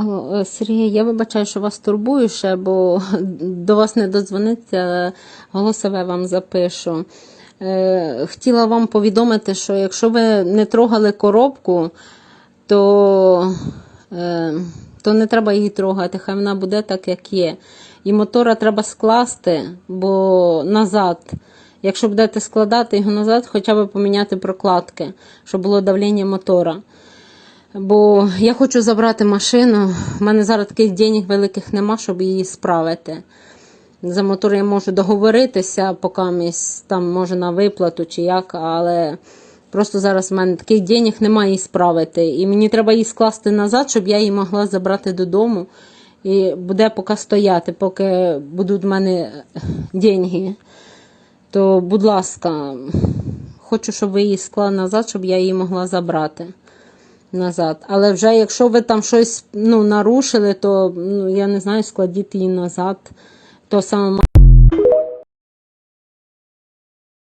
Е, Сергій, я вибачаю, що вас турбую ще, бо до вас не додзвониться, голосове вам запишу. Е, Хотіла вам повідомити, що якщо ви не трогали коробку, то, е, то не треба її трогати, хай вона буде так, як є. І мотора треба скласти, бо назад. Якщо будете складати його назад, хоча б поміняти прокладки, щоб було давлення мотора. Бо я хочу забрати машину. У мене зараз таких денег великих нема, щоб її справити. За мотор я можу договоритися, поки місь, там може на виплату чи як, але просто зараз в мене таких денег немає її справити. І мені треба її скласти назад, щоб я її могла забрати додому. І буде поки стояти, поки будуть в мене деньги. То, будь ласка, хочу, щоб ви її склали назад, щоб я її могла забрати назад. Але вже якщо ви там щось ну, нарушили, то ну, я не знаю, складіть її назад. То саме